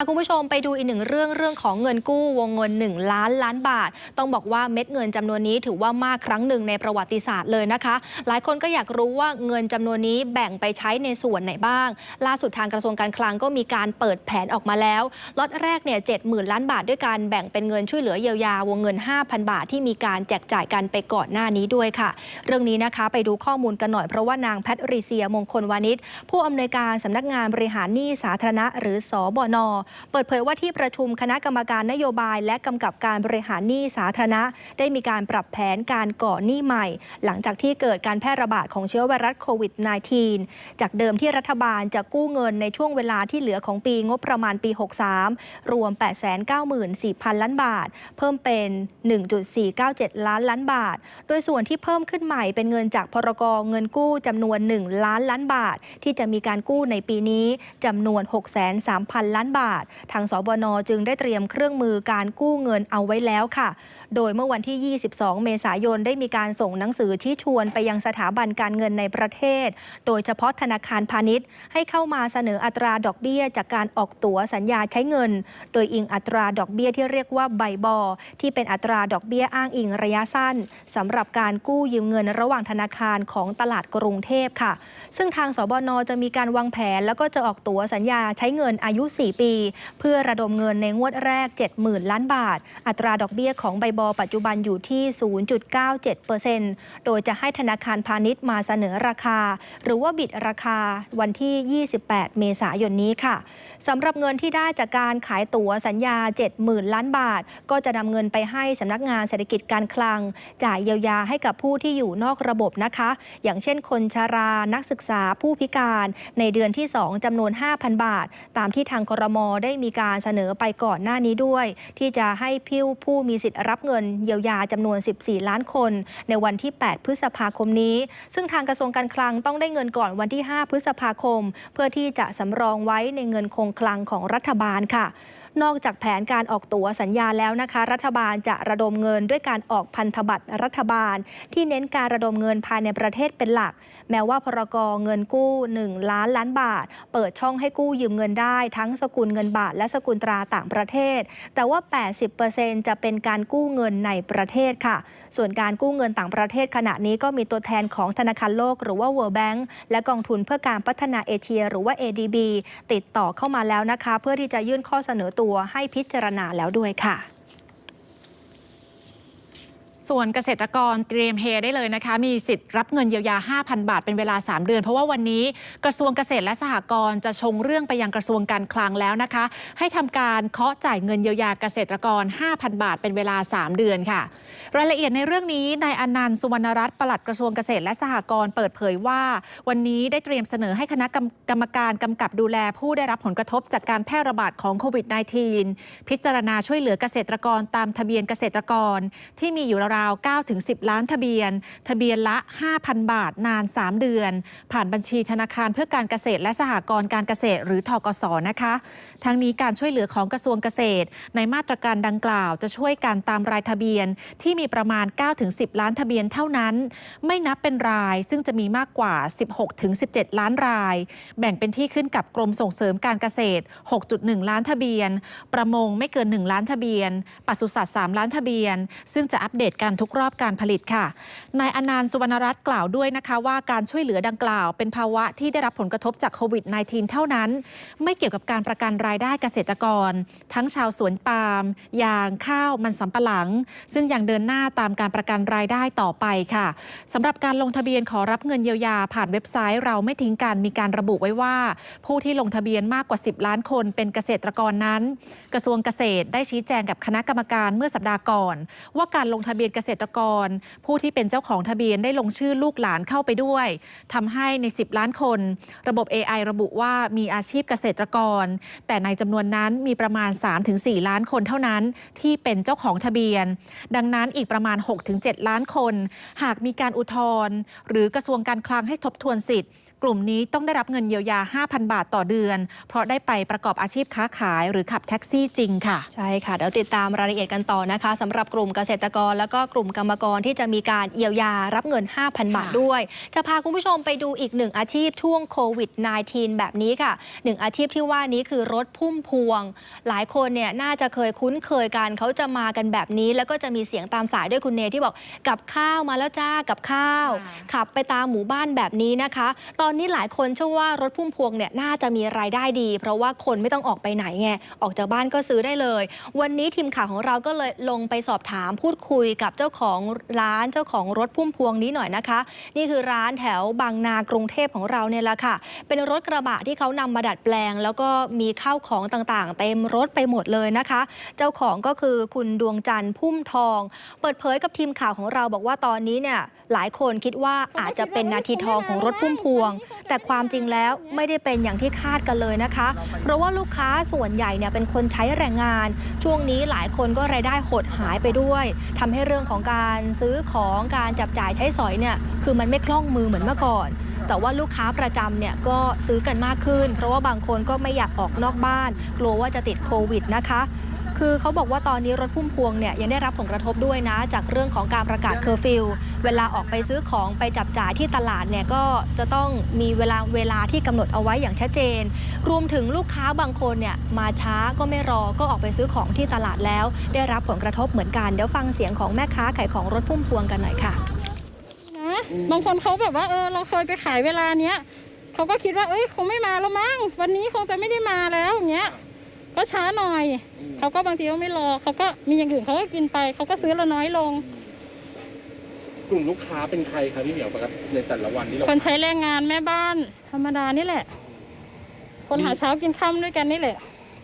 คุณผู้ชมไปดูอีกหนึ่งเรื่องเรื่องของเงินกู้วงเงิน 1 ล้านล้านบาท ต้องบอกว่าเม็ดเงินจำนวนนี้ถือว่ามากครั้งหนึ่งในประวัติศาสตร์เลยนะคะ หลายคนก็อยากรู้ว่าเงินจำนวนนี้แบ่งไปใช้ในส่วนไหนบ้าง ล่าสุดทางกระทรวงการคลังก็มีการเปิดแผนออกมาแล้วล็อตแรกเนี่ยเจ็ดหมื่นล้านบาทด้วยการแบ่งเป็นเงินช่วยเหลือเยียวยาวงเงิน 5,000 บาทที่มีการแจกจ่ายกันไปก่อนหน้านี้ด้วยค่ะ เรื่องนี้นะคะไปดูข้อมูลกันหน่อยเพราะว่านางแพทริเซียมงคลวานิชผู้อำนวยการสำนักงานบริหารหนี้สาธารณะ หรือสอบนเปิดเผยว่าที่ประชุมคณะกรรมการนโยบาย และกำกับการบริหารหนี้สาธารณะ ได้มีการปรับแผนการก่อหนี้ใหม่ หลังจากที่เกิดการแพร่ระบาดของเชื้อไวรัสโควิด -19 จากเดิมที่รัฐบาลจะกู้เงินในช่วงเวลาที่เหลือของปีงบประมาณปี 63 รวม 894,000 ล้านบาท เพิ่มเป็น 1.497 ล้านล้านบาท โดยส่วนที่เพิ่มขึ้นใหม่เป็นเงินจากพรกเงินกู้จำนวน 1 ล้านล้านบาท ที่จะมีการกู้ในปีนี้จำนวน 6 3 0 0 0 ล้านบาททางสบนจึงได้เตรียมเครื่องมือการกู้เงินเอาไว้แล้วค่ะโดยเมื่อวันที่ 22 เมษายนได้มีการส่งหนังสือชี้ชวนไปยังสถาบันการเงินในประเทศ โดยเฉพาะธนาคารพาณิชย์ ให้เข้ามาเสนออัตราดอกเบี้ย จากการออกตั๋วสัญญาใช้เงิน โดยอิงอัตราดอกเบี้ยที่เรียกว่าใบบอ ที่เป็นอัตราดอกเบี้ยอ้างอิงระยะสั้นสำหรับการกู้ยืมเงินระหว่างธนาคารของตลาดกรุงเทพค่ะ ซึ่งทางสบนจะมีการวางแผน แล้วก็จะออกตั๋วสัญญาใช้เงินอายุ 4 ปี เพื่อระดมเงินในงวดแรก 70,000 ล้านบาท อัตราดอกเบี้ยของใบบอปัจจุบันอยู่ที่ 0.97%โดยจะให้ธนาคารพาณิชย์มาเสนอราคา หรือว่าบิดราคาวันที่ 28 เมษายนนี้ค่ะสำหรับเงินที่ได้จากการขายตั๋วสัญญา 70,000 ล้านบาท ก็จะนำเงินไปให้สำนักงานเศรษฐกิจการคลัง จ่ายเยียวยาให้กับผู้ที่อยู่นอกระบบนะคะ อย่างเช่นคนชารานักศึกษาผู้พิการในเดือนที่ 2จำนวน 5,000 บาท ตามที่ทางครมได้มีการเสนอไปก่อนหน้านี้ด้วย ที่จะให้พิ้วผู้มีสิทธิ์รับเงินเยียวยาจำนวน 14 ล้านคน ในวันที่ 8 พฤษภาคมนี้ ซึ่งทางกระทรวงการคลังต้องได้เงินก่อนวันที่ 5 พฤษภาคม เพื่อที่จะสำรองไว้ในเงินคงคลังของรัฐบาลค่ะ นอกจากแผนการออกตั๋วสัญญาแล้วนะคะ รัฐบาลจะระดมเงินด้วยการออกพันธบัตรรัฐบาล ที่เน้นการระดมเงินภายในประเทศเป็นหลัก แม้ว่าพรกรเงินกู้ 1 ล้านล้านบาท เปิดช่องให้กู้ยืมเงินได้ ทั้งสกุลเงินบาท และสกุลตราต่างประเทศ แต่ว่า 80%จะเป็นการกู้เงินในประเทศค่ะ ส่วนการกู้เงินต่างประเทศขณะนี้ก็มีตัวแทนของธนาคารโลกหรือว่า World Bank และกองทุนเพื่อการพัฒนาเอเชีย หรือว่า ADB ติดต่อเข้ามาแล้วนะคะ เพื่อที่จะยื่นข้อเสนอตัวให้พิจารณาแล้วด้วยค่ะ ส่วนเกษตรกรเตรียมเฮได้เลยนะคะ มีสิทธิ์รับเงินเยียวยา 5,000 บาทเป็นเวลา 3 เดือน เพราะว่าวันนี้กระทรวงเกษตรและสหกรณ์จะชงเรื่องไปยังกระทรวงการคลังแล้วนะคะ ให้ทำการเคาะจ่ายเงินเยียวยาเกษตรกร 5,000 บาทเป็นเวลา 3 เดือนค่ะ รายละเอียดในเรื่องนี้นายอนันต์สุวรรณรัตน์ปลัดกระทรวงเกษตรและสหกรณ์เปิดเผยว่า วันนี้ได้เตรียมเสนอให้คณะกรรมกรรมการกำกับดูแลผู้ได้รับผลกระทบจากการแพร่ระบาดของโควิด -19 พิจารณาช่วยเหลือเกษตรกรตามทะเบียนเกษตรกรที่มีอยู่ราวๆ9ถึง10 ล้านทะเบียน ทะเบียนละ 5,000 บาทนาน 3 เดือน ผ่านบัญชีธนาคารเพื่อการเกษตรและสหกรณ์การเกษตรหรือทกสนะคะ ทั้งนี้การช่วยเหลือของกระทรวงเกษตร ในมาตรการดังกล่าวจะช่วยการตามรายทะเบียนที่มีประมาณ9-10 ล้านทะเบียนเท่านั้น ไม่นับเป็นรายซึ่งจะมีมากกว่า 16-17 ล้านราย แบ่งเป็นที่ขึ้นกับกรมส่งเสริมการเกษตร 6.1 ล้านทะเบียน ประมงไม่เกิน 1 ล้านทะเบียนปศุสัตว์3ล้านทะเบียน ซึ่งจะอัปเดตกันทุกรอบการผลิตค่ะ นายอนันต์สุวรรณรัตน์กล่าวด้วยนะคะว่าการช่วยเหลือดังกล่าวเป็นภาวะที่ได้รับผลกระทบจากโควิด -19 เท่านั้น ไม่เกี่ยวกับการประกันรายได้เกษตรกร ทั้งชาวสวนปาล์ม ยางข้าวมันสำปะหลัง ซึ่งยังเดินหน้าตามการประกันรายได้ต่อไปค่ะสำหรับการลงทะเบียนขอรับเงินเยียวยาผ่านเว็บไซต์เราไม่ทิ้งกันมีการระบุไว้ว่า ผู้ที่ลงทะเบียนมากกว่า 10 ล้านคนเป็นเกษตรกรนั้น กระทรวงเกษตรได้ชี้แจงกับคณะกรรมการเมื่อสัปดาห์ก่อน ว่าการลงทะเบียนเกเกษตรกร ผู้ที่เป็นเจ้าของทะเบียนได้ลงชื่อลูกหลานเข้าไปด้วยทำให้ใน 10 ล้านคน ระบบ AI ระบุว่ามีอาชีพเกษตรกร แต่ในจำนวนนั้นมีประมาณ 3-4 ล้านคนเท่านั้น ที่เป็นเจ้าของทะเบียน ดังนั้นอีกประมาณ 6-7 ล้านคน หากมีการอุทธรณ์หรือกระทรวงการคลังให้ทบทวนสิทธิ์กลุ่มนี้ต้องได้รับเงินเยียวยา 5,000 บาทต่อเดือน เพราะได้ไปประกอบอาชีพค้าขายหรือขับแท็กซี่จริงค่ะ ใช่ค่ะ เดี๋ยวติดตามรายละเอียดกันต่อนะคะสำหรับกลุ่มเกษตรกร แล้วก็กลุ่มกรรมกรที่จะมีการเยียวยารับเงิน 5,000 บาทด้วย จะพาคุณผู้ชมไปดูอีกหนึ่งอาชีพช่วงโควิด -19 แบบนี้ค่ะหนึ่งอาชีพที่ว่านี้คือรถพุ่มพวง หลายคนเนี่ยน่าจะเคยคุ้นเคยกันเขาจะมากันแบบนี้ แล้วก็จะมีเสียงตามสายด้วยคุณเนที่บอกกับข้าวมาแล้วจ้ากับข้าวค่ะขับไปตามหมู่บ้านแบบนี้นะคะตอนอนี้หลายคนเชื่อว่ารถพุ่มพวงเนี่ยน่าจะมีรายได้ดี เพราะว่าคนไม่ต้องออกไปไหนไงออกจากบ้านก็ซื้อได้เลย วันนี้ทีมข่าวของเราก็เลยลงไปสอบถามพูดคุยกับเจ้าของร้านเจ้าของรถพุ่มพวงนี้หน่อยนะคะ นี่คือร้านแถวบางนากรุงเทพของเราเนี่ยแหละค่ะ เป็นรถกระบะที่เขานำมาดัดแปลง แล้วก็มีข้าวของต่างๆ เต็มรถไปหมดเลยนะคะ เจ้าของก็คือคุณดวงจันทร์พุ่มทอง เปิดเผยกับทีมข่าวของเราบอกว่าตอนนี้เนี่ยหลายคนคิดว่าอาจจะเป็นนาทีทองของรถพุ่มพวงแต่ความจริงแล้วไม่ได้เป็นอย่างที่คาดกันเลยนะคะ เพราะว่าลูกค้าส่วนใหญ่เนี่ยเป็นคนใช้แรงงาน ช่วงนี้หลายคนก็รายได้หดหายไปด้วยทำให้เรื่องของการซื้อของการจับจ่ายใช้สอยเนี่ยคือมันไม่คล่องมือเหมือนเมื่อก่อนแต่ว่าลูกค้าประจำเนี่ยก็ซื้อกันมากขึ้น เพราะว่าบางคนก็ไม่อยากออกนอกบ้าน กลัวว่าจะติดโควิดนะคะ คือเขาบอกว่าตอนนี้รถพุ่มพวงเนี่ยยังได้รับผลกระทบด้วยนะ จากเรื่องของการประกาศเคอร์ฟิวเวลาออกไปซื้อของไปจับจ่ายที่ตลาดเนี่ยก็จะต้องมีเวลาเวลาที่กำหนดเอาไว้อย่างชัดเจน รวมถึงลูกค้าบางคนเนี่ยมาช้าก็ไม่รอก็ออกไปซื้อของที่ตลาดแล้ว ได้รับผลกระทบเหมือนกันเดี๋ยวฟังเสียงของแม่ค้าขายของรถพุ่มพวงกันหน่อยค่ะนะบางคนเขาแบบว่าเออเราเคยไปขายเวลาเนี้ยเขาก็คิดว่าเอ้ยคงไม่มาแล้วมั้งวันนี้คงจะไม่ได้มาแล้วอย่างเงี้ย ก็ช้าหน่อย เขาก็บางทีก็ไม่รอ เขาก็มีอย่างอื่นเขาก็กินไป เขาก็ซื้อเราน้อยลง กลุ่มลูกค้าเป็นใครครับพี่เหมียวปกติในแต่ละวันที่เราคนใช้แรงงานแม่บ้านธรรมดานี่แหละ คนหาเช้ากินค่ำด้วยกันนี่แหละ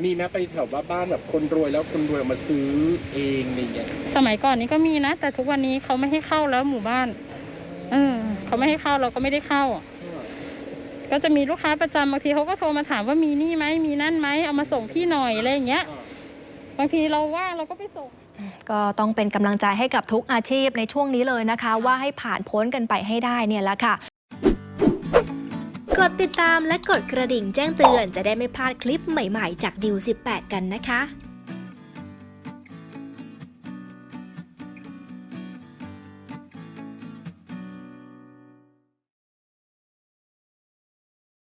มีไหมไปแถวว่าบ้านแบบคนรวยแล้วคนรวยมาซื้อเองอะไรเงี้ยสมัยก่อนนี้ก็มีนะ แต่ทุกวันนี้เขาไม่ให้เข้าแล้วหมู่บ้าน เออเขาไม่ให้เข้าเราก็ไม่ได้เข้า ก็จะมีลูกค้าประจำบางทีเขาก็โทรมาถามว่ามีนี่ไหมมีนั่นไหมเอามาส่งพี่หน่อยอะไรอย่างเงี้ยบางทีเราว่างเราก็ไปส่ง ก็ต้องเป็นกำลังใจให้กับทุกอาชีพในช่วงนี้เลยนะคะ ว่าให้ผ่านพ้นกันไปให้ได้เนี่ยแหละค่ะกดติดตามและกดกระดิ่งแจ้งเตือนจะได้ไม่พลาดคลิปใหม่ๆ จากดิว18 กันนะคะ